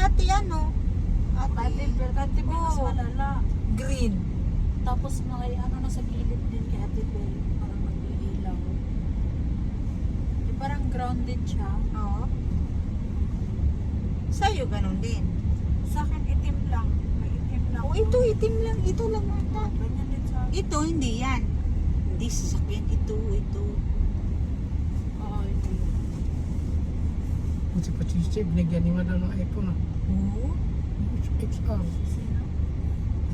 ate ano? Ate Bel, Ate Bel mas Oo. malala. Green. Tapos may ano na sa gilid din kay Ate Bel, parang mag-iilaw. Eh, parang grounded siya. Oo. Sa'yo ganun din. Sa akin itim lang. May itim lang. Oh, ito itim lang. Ito lang ata. Ganyan din sa akin. Ito, hindi yan. Hindi sasakyan. Ito, ito. Oo, ito yun. Kung si Pachichi, binigyan ni Madam ng iPhone. ah. Oo. XR. Sino?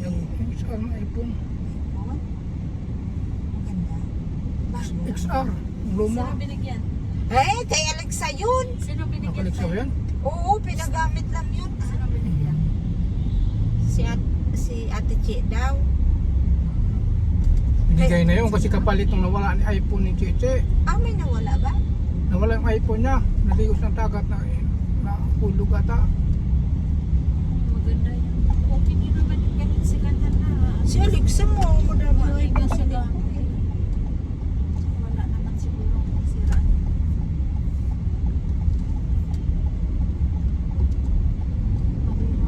Yung XR na iPhone. iPhone. Maganda. Bago. XR. Luma. Sino binigyan? Eh, kay Alexa yun. Sino binigyan? Sa'yo? yan? Oo, pinagamit lang yun. Sino binigyan? Si, at, si Ate Chi daw. Binigay na yun kasi kapalit nung nawala ni iPhone ni Chichi. Ah, may nawala ba? Nawala yung iPhone niya. Naligos ng dagat na na hulog ata. Maganda yun. Okay din naman yung ganun si Kanta na. Si Alexa mo, madama. Ay, kasi gamit. Wala naman siguro kung sira. Okay na.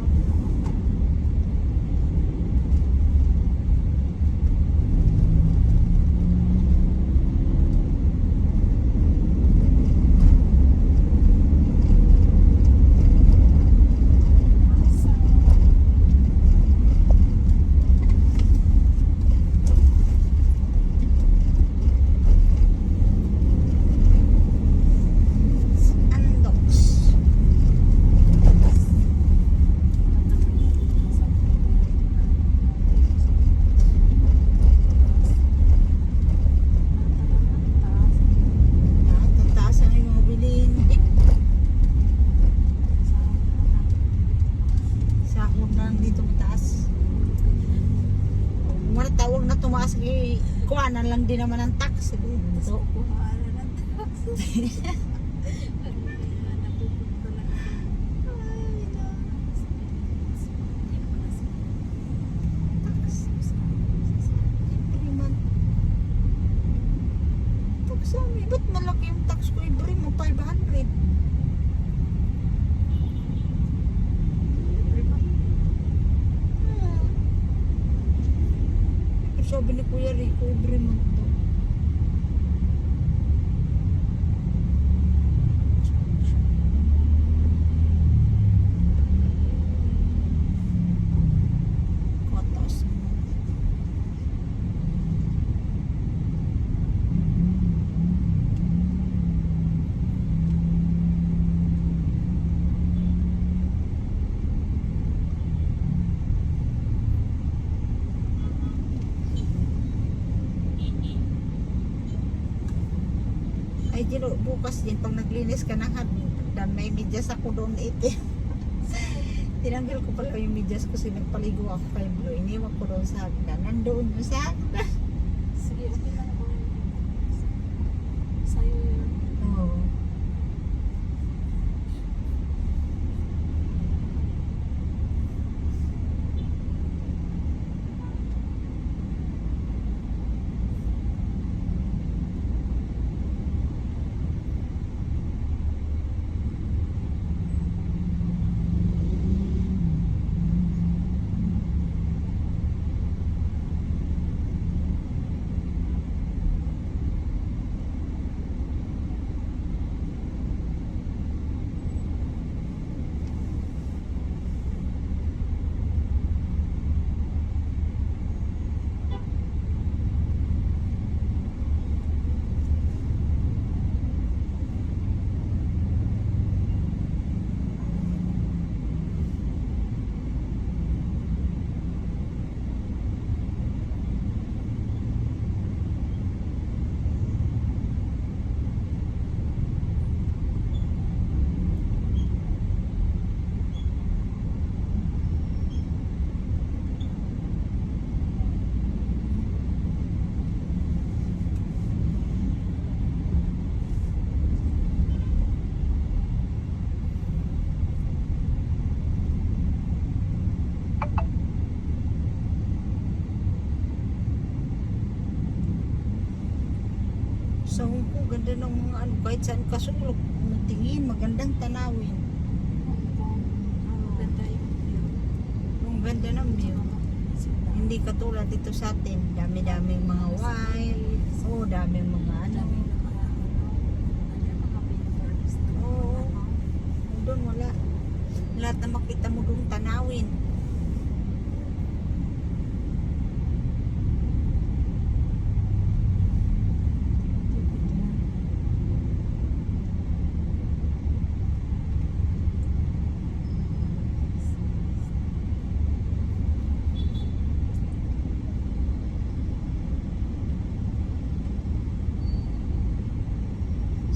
Andox. Ah, tataas ang iyong mga bilhin. Eh, sahod na lang dito mataas. Kung wala tawag na tumaas, eh, kuhanan lang din naman ang tax. eh. So, every month. Tax. Ba't malaki yung tax ko every mo? 500. Sabi ni Kuya Rico, every daw. Kotos. Jiro, bukas din, pag naglinis ka ng hagdan, may medyas ako doon itim. Tinanggal ko pala yung medyas kasi nagpaligo ako kay Blue. Iniwan ko doon sa hagdan. Nandoon yung sa hagdan. Sa Hong Kong, ganda ng mga ano, kahit saan kasulok, tingin, magandang tanawin. Oo. Maganda ng view. Hindi katulad dito sa atin. Dami-daming mga wine. Oo, daming mga ano. Oo. ano. Doon wala. Lahat na makita mo doon tanawin.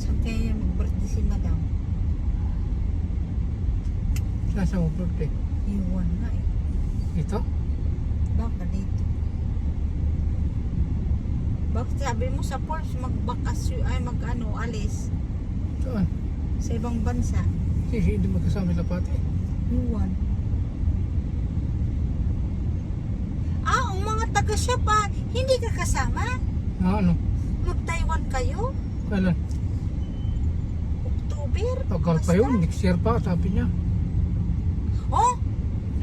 Saan kaya mag-birthday si madam? Saan sa birthday? Iwan nga eh. Ito? Baka dito. Bakit sabi mo sa Porsche magbakasyon ay mag ano, alis Saan? sa ibang bansa? Kasi hindi magkasama sa pati. Iwan. Ah, ang mga taga siya pa, hindi ka kasama? Na ano? Mag-Taiwan kayo? Kailan? October? Tagal pa yun. Next year pa, sabi niya. Oh?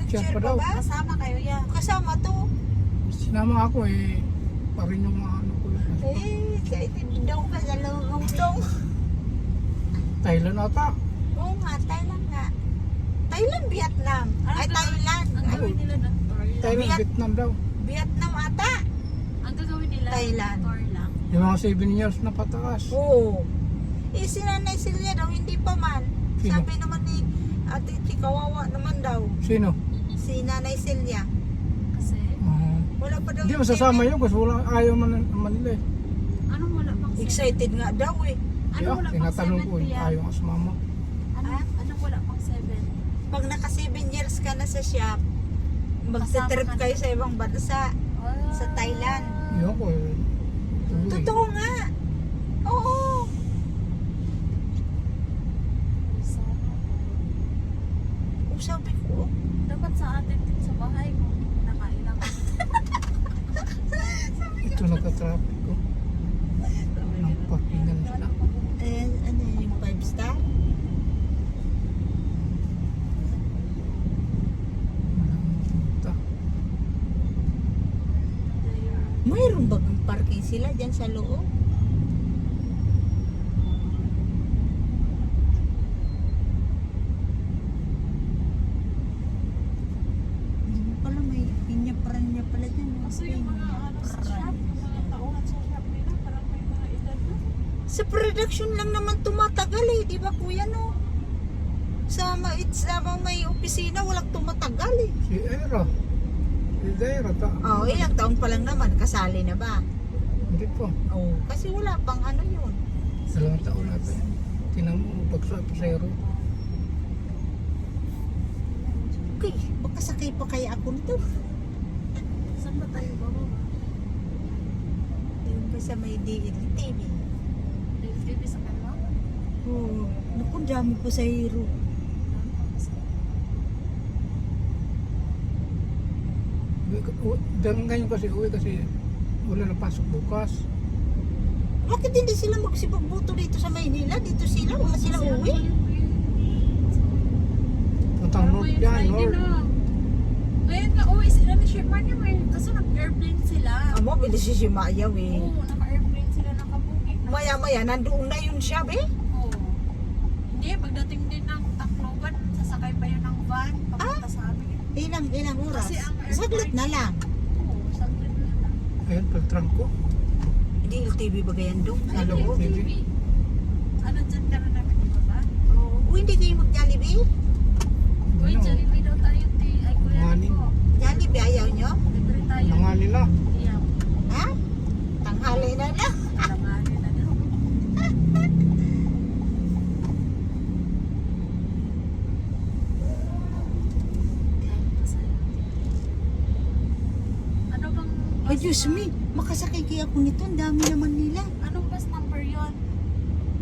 Siya Nag-share pa pa daw. ba? Kasama kayo yan. Kasama to. Sinama ako eh. Pa rin yung mga ano ko. Eh, excited daw ka sa loob daw. Thailand ata. Oo nga, Thailand nga. Thailand, Vietnam. Ano Ay, Thailand. Ang gawin nila lang. Thailand, Viet- Vietnam daw. Vietnam ata. Ang gagawin nila Thailand. Yung mga 7 years na pataas. Oo. Eh, si Nanay Celia daw, hindi pa man. Sino? Sabi naman ni Ate Chi, kawawa naman daw. Sino? Si Nanay Celia. Kasi, Ah. Wala pa daw Hindi yung masasama yun kasi wala, ayaw man naman nila eh. anong wala pang seven? Excited nga daw eh. Anong wala pang tinatanong seven ko eh, ayaw nga sumama. Ano, Ah? anong wala pang seven? Pag naka 7 years ka na sa shop, magte-trip kayo sa ibang bansa. Sa Thailand. Yun ko eh. Totoo nga. Oo. Sana. O sabi ko, Dapat sa atin din sa bahay mo. Nakailang. Ito nagka-traffic ko. Ng parkingan sila. eh, ano yun, yung 5 star? Mayroon bagang parking sila dyan sa loob? Hindi mo pala may pinya-pran niya pala dyan. no? Kaso yung mga ano sa shop, yung mga tauhan sa shop nila, parang may mga edad na. Sa production lang naman tumatagal eh, di ba kuya no? Sa, ma sa mga may opisina, walang tumatagal eh. Si Era. Si Era ta. Oh, ilang taon pa lang naman, kasali na ba? Hindi po. Oh, kasi wala pang ano yun. Dalawang taon natin. Tinan mo, bagsak pa sa Ero. Okay, baka sakay pa kaya ako nito. Saan ba tayo bababa? Yung pa sa may DLTV. Oh, naku, dami po sa hero. Dahil ngayon kasi uwi kasi wala na pasok bukas. Bakit hindi sila magsipagbuto dito sa Maynila? Dito sila, wala sila uwi. Puntang North yan, North. Ngayon nga uwi sila ni yung eh. Kaso nag-airplane sila. Amo, bilis si Mayaw eh. Oo, naka-airplane sila nakabooking. Maya-maya, nandoon na yun siya, be. Oo. Hindi, pagdating din ng Tacloban, sasakay pa yun ng van, papunta sa amin. Ilang, ilang oras? Kasi ang airport- Saglit na lang. Oo, saglit na lang. Ayun, pagtrunk ko. DLTV ba ganyan doon? Sa Ano? loob? TV. Ano dyan ka na namin, di ba ba? Oo. O, hindi kayo mag-Jollibee? Uy, Ano? Jollibee daw tayo, ti. Ay, kuya Nganin. ko. Jollibee, ayaw nyo? Libre tayo. Mga nila. Iyaw. Ha? Tanghali na lang. Alanganin na daw. Bang... Ay, Diyos me, makasakay kaya ako nito. Ang dami naman nila.